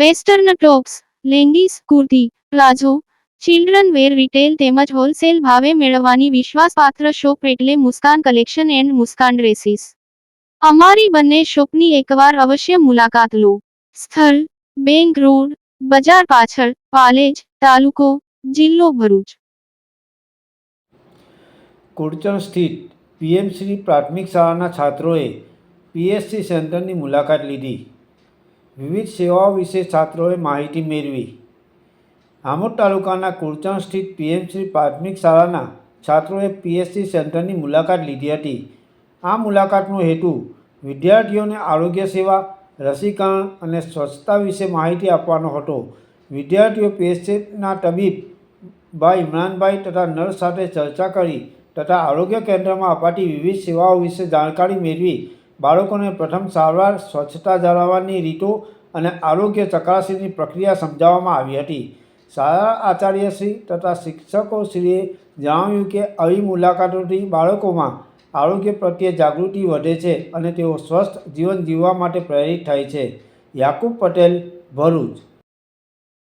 Western tops leggings, kurti, palazzo, children wear retail તેમજ wholesale ભાવે મેળવવાની વિશ્વાસપાત્ર શોપ એટલે Muskan collection and Muskan dresses. અમારી બંને શોપની એકવાર અવશ્ય મુલાકાત લો. સ્થળ, બેંક રોડ, બજાર પાછળ, પાલેજ, તાલુકો, જિલ્લો ભરૂચ. કુડચણ સ્થિત પીએમસીની પ્રાથમિક શાળાના છાત્રોએ પીએસસી સેન્ટરની મુલાકાત લીધી. વિવિધ સેવાઓ વિશે છાત્રોએ માહિતી મેળવી. આમોદ તાલુકાના કુરચણ સ્થિત પીએમસી પ્રાથમિક શાળાના છાત્રોએ પીએસસી સેન્ટરની મુલાકાત લીધી હતી. આ મુલાકાતનો હેતુ વિદ્યાર્થીઓને આરોગ્ય સેવા, રસીકરણ અને સ્વચ્છતા વિશે માહિતી આપવાનો હતો. વિદ્યાર્થીઓ પીએસસીના તબીબ ભાઈ ઇમરાનભાઈ તથા નર્સ સાથે ચર્ચા કરી તથા આરોગ્ય કેન્દ્રમાં અપાતી વિવિધ સેવાઓ વિશે જાણકારી મેળવી બાળકોને પ્રથમ સારવાર સ્વચ્છતા જાળવવાની રીતો અને આરોગ્ય ચકાસણીની પ્રક્રિયા સમજાવવામાં આવી હતી. શાળા આચાર્યશ્રી તથા શિક્ષકોશ્રીએ જણાવ્યું કે, આવી મુલાકાતોથી બાળકોમાં આરોગ્ય પ્રત્યે જાગૃતિ વધે છે અને તેઓ સ્વસ્થ જીવન જીવવા માટે પ્રેરિત થાય છે. યાકુબ પટેલ, ભરૂચ.